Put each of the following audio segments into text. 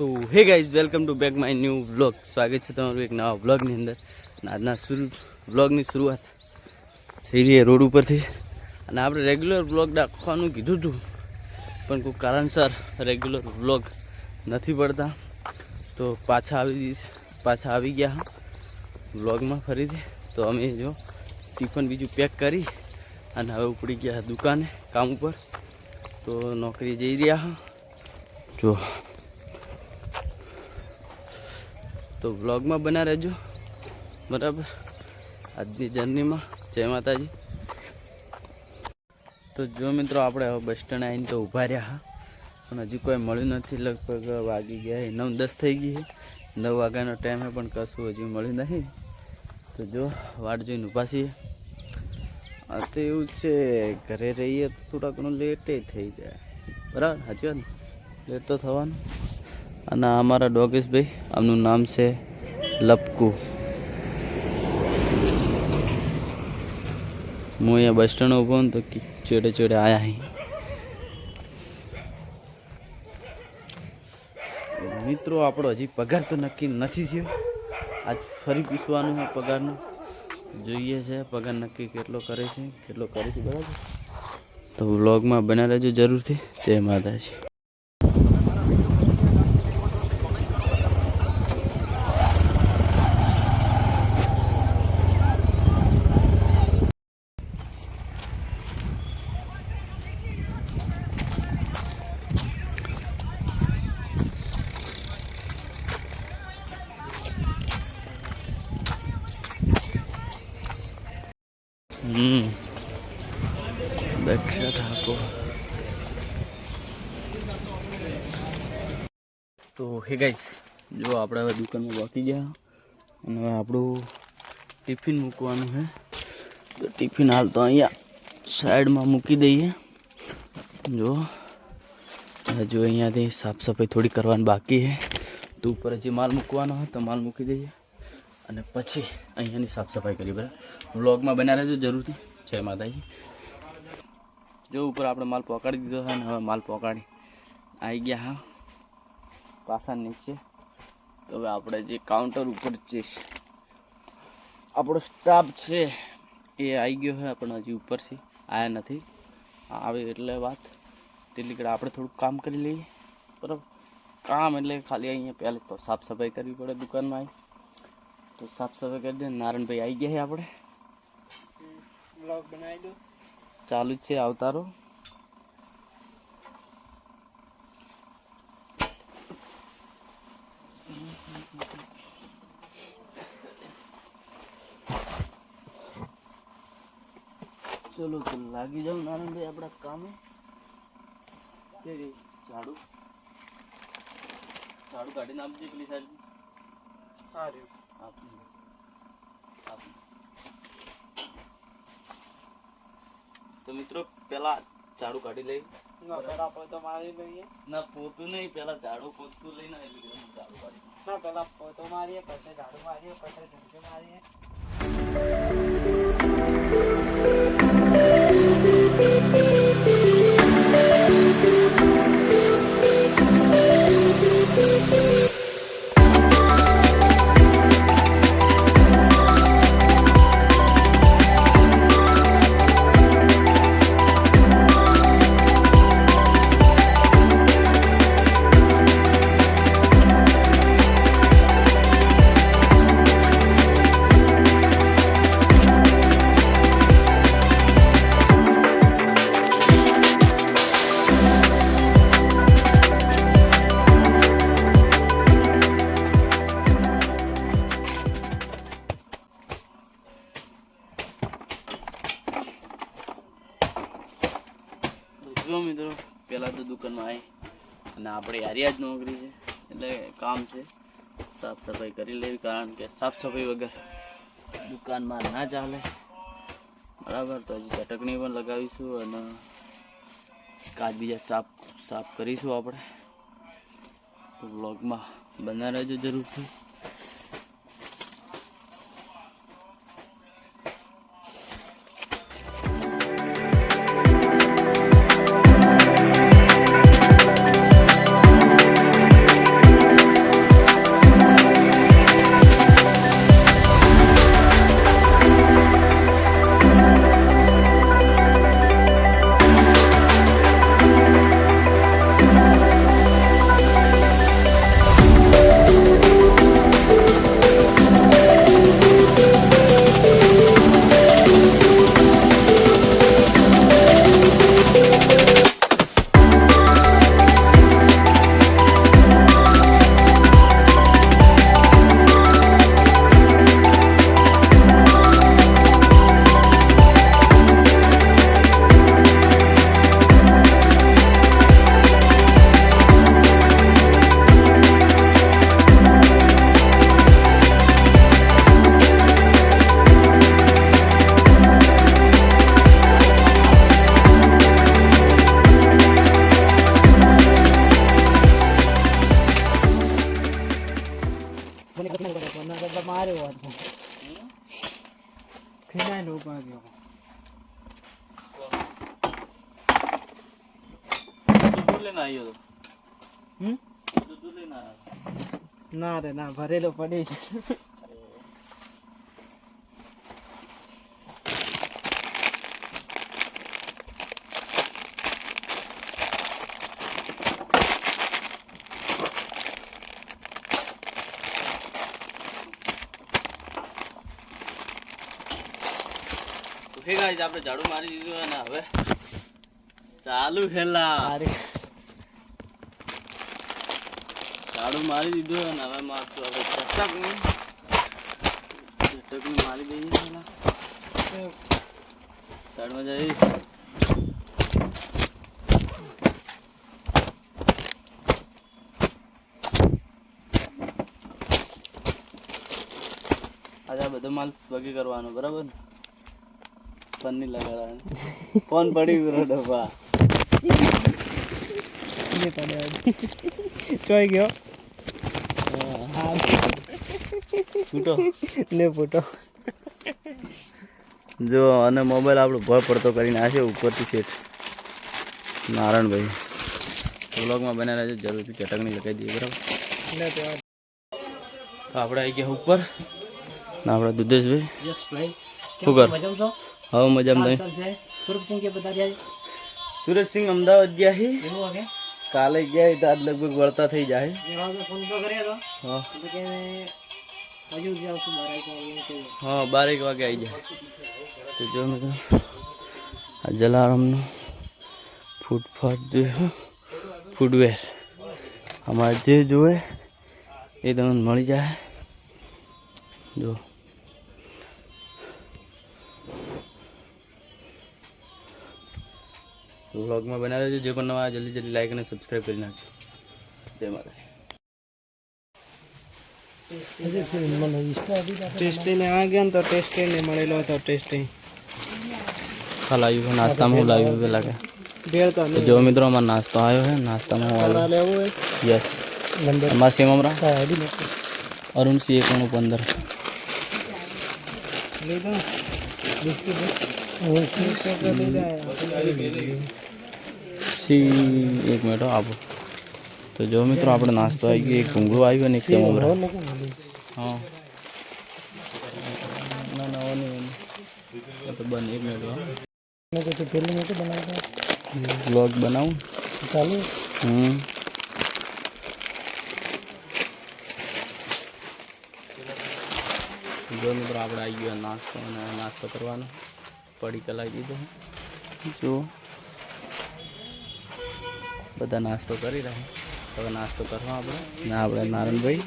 તો hey guys welcome to back my new vlog સ્વાગત છે તમારું એક નવા વ્લોગની અંદર. અને આજના શરૂ વ્લોગની શરૂઆત થઈ રહી રોડ ઉપરથી. અને આપણે રેગ્યુલર વ્લોગ રાખવાનું કીધું હતું. પણ કોઈ કારણસર રેગ્યુલર વ્લોગ નથી પડતા. તો પાછા આવી પાછા આવી ગયા વ્લોગમાં ફરીથી. તો અમે જો ટિફન બીજું પેક કરી અને હવે ઉપડી ગયા દુકાને, કામ ઉપર. તો નોકરી જઈ રહ્યા જો તો વ્લોગમાં બના રહેજો. બરાબર? આજની જર્નીમાં જય માતાજી. તો જો મિત્રો, આપણે બસ સ્ટેન્ડ આવીને તો ઊભા રહ્યા હા. પણ હજી કોઈ મળ્યું નથી. લગભગ વાગી ગયા નવ, દસ થઈ ગઈ નવ વાગ્યાનો ટાઈમ પણ કશું હજી મળ્યું નથી. તો જો, વાટ જોઈને ઊભા છીએ. તો એવું છે, ઘરે રહીએ તો થોડા ઘણું લેટે થઈ જાય. બરાબર? સાચી વાત લેટ તો થવાનું. અને અમારા ડોગેશભાઈ આમનું નામ છે લપકુ. હું અહીંયા બસ સ્ટેન્ડ ઊભો ને તો ચેડે ચેડે આયા અહીં મિત્રો, આપણો હજી પગાર તો નક્કી નથી થયો. આજ ફરી પીસવાનું પગારનું. જોઈએ છે પગાર નક્કી કેટલો કરે છે, કેટલો કરે છે, બરાબર? તો વ્લોગમાં બના રહેજો જરૂરથી. જય માતાજી. હમ. દક્ષા તો હે ગાઈસ જો આપણે હવે દુકાનમાં બાકી ગયા અને હવે આપણું ટિફિન મૂકવાનું છે. તો ટિફિન હાલ તો અહીંયા સાઈડમાં મૂકી દઈએ. જો હજુ અહીંયાથી સાફ સફાઈ થોડી કરવાની બાકી છે. તો ઉપર હજી માલ મૂકવાનો હોય તો માલ મૂકી દઈએ. અને પછી અહીંયાની સાફ સફાઈ કરી બરાબર? વ્લોગમાં બના રહેજો જરૂરથી. જય માતાજી. જો, ઉપર આપણે માલ પહોંચાડી દીધો છે અને હવે માલ પહોંચાડી આવી ગયા હા. પાસા નીચે. તો હવે આપણે જે કાઉન્ટર ઉપર જે આપણો સ્ટાફ છે, એ આવી ગયો છે આપણે હજી ઉપરથી આવ્યા નથી. આવે એટલે વાત. તેટલી કડે આપણે થોડુંક કામ કરી લઈએ. બરાબર? કામ એટલે ખાલી અહીંયા પહેલાં તો સાફ સફાઈ કરવી પડે દુકાનમાં આવી તો સાફ સફાઈ કરી દે નારાયણભાઈ આવી ગયા છે આપણે. બ્લોગ બનાવી દો. ચાલુ જ છે આવતારો. ચલો તો લાગી જાવ નારાયણભાઈ આપણા કામે. ઝાડુ? ઝાડુ કાઢીને આપજે પેલી સાઈડ આપનું આપનું તો મિત્રો પેલા ઝાડુ કાઢી લઈ. ના પેલા પોતો મારી લઈએ. ના પોતું નહીં પેલા ઝાડુ પોતું લઈને આવી ઝાડુ કાઢી. ના પેલા પોતો મારીએ પછી ઝાડુ મારીએ પછી ઝંઝુ મારીએ. જો મિત્રો? પહેલાં તો દુકાનમાં આવી અને આપણે યારિયા જ નોકરી છે. એટલે કામ છે સાફ સફાઈ કરી લેવી, કારણ કે સાફ સફાઈ વગર દુકાનમાં ના ચાલે. બરાબર, તો હજી ચટકણી પણ લગાવીશું અને કાચ બીજા સાફ સાફ કરીશું આપણે. તો બ્લોગમાં બના રહેજો જરૂરથી. મારે વાત હમ? ફિનાઇલ ઊભા ગયો ના રે ના ભરેલો પડે છે. હે ગાઈસ આપણે ઝાડુ મારી દીધું અને હવે ચાલુ હેલા ઝાડુ મારી દીધું અને હવે મારશું હવે ચટકનું. ચટકનું મારી દઈએ હેલા સાઈડમાં જઈ આજે આ બધો માલ વગી કરવાનો બરાબર ને? ફોન નહીં લગાડવાનો. ફોન પડી ગયો ડબ્બા. ચોઈ ગયો. હા છૂટો ને ફૂટો. જો અને મોબાઈલ આપણો ભય પડતો કરીને આ છે ઉપરથી શેઠ નારાયણભાઈ. વ્લોગમાં બના રહેજો જરૂરથી ચટકણી લગાવી દઈએ બરાબર? આપણે આવી ગયા ઉપર. આપણે દુધેશભાઈ શું કર? મજામાં છો? હવે મજામાં તમે? સુરજસિંહ કે બતા રહ્યા સુરજસિંહ અમદાવાદ ગયા છે એવું વાગે કાલે ગયા તો આજ લગભગ વળતા થઈ જાય એવા ફોન તો કર્યો હા. હજુ જ આવશું બાર એક વાગે એમ કહ્યું. હા બારેક વાગે આવી જાય. તો જો મિત્રો આ જલારામનું ફૂટફાટ જોયું ફૂટવેર અમારે જે જોવે એ તમને મળી જાય. જો. વ્લોગમાં બનાવે છે. જે પણ નવા જલ્દી જલ્દી લાઈક અને સબસ્ક્રાઈબ કરી નાખજો. જય માતા ટેસ્ટી ને ગયા ને તો ટેસ્ટી ને મળેલો હતો ટેસ્ટી હા નાસ્તામાં હું લાવ્યું પેલા કે? તો તો જો મિત્રો અમારો નાસ્તો આવ્યો છે. નાસ્તામાં હું આવ્યો. લેવું યસ અમારા સેમ અમરા? કાઢી નાખો. અરુણસિંહ પંદર. લીધો સી એક મિનિટ આપો તો જો મિત્રો આપણે નાસ્તો આવી ગયો. એક ભૂંગળું આવ્યું અને એક સેમ હા. ના ના ઓની તો બન એક મિનિટ બ્લોગ બનાવું? ચાલુ. હમ. જો મિત્રો આપણે આવી ગયો નાસ્તો અને નાસ્તો કરવાનો. પડી કલાઈ દીધો. જો. બધા નાસ્તો કરી રહ્યા. હવે નાસ્તો કરવા આપણે. ને આપણે નારાયણભાઈ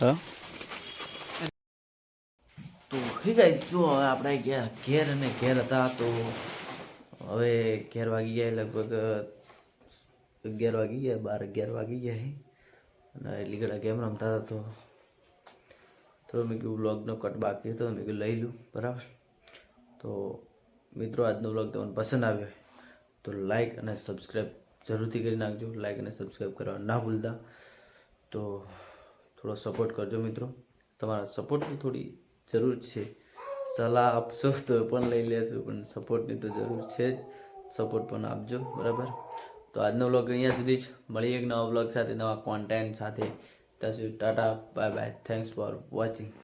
હા? તો ઠીક છે જો હવે આપણે ગયા ઘેર અને ઘેર હતા, તો હવે ઘેર વાગી ગયા, લગભગ અગિયાર વાગી ગયા, બાર, અગિયાર વાગી ગયા અને એટલી ઘડા ગેમ રમતા હતા તો? તો મેં કીધું વ્લોગનો કટ બાકી હતો, મેં કીધું લઈ લઉં, બરાબર? તો મિત્રો, આજનો વ્લોગ તમને પસંદ આવ્યો તો લાઈક અને સબસ્ક્રાઈબ જરૂરથી કરી નાખજો. લાઈક અને સબસ્ક્રાઈબ કરવા ના ભૂલતા. તો થોડો સપોર્ટ કરજો મિત્રો. તમારા સપોર્ટની થોડી જરૂર છે. સલાહ આપશો તો પણ લઈ લેશું, પણ સપોર્ટની તો જરૂર છે જ. સપોર્ટ પણ આપજો, બરાબર? તો આજનો વ્લોગ અહીંયા સુધી જ. મળીએ એક નવા વ્લોગ સાથે, નવા કોન્ટેન્ટ સાથે. ત્યાં સુધી tata bye bye thanks for watching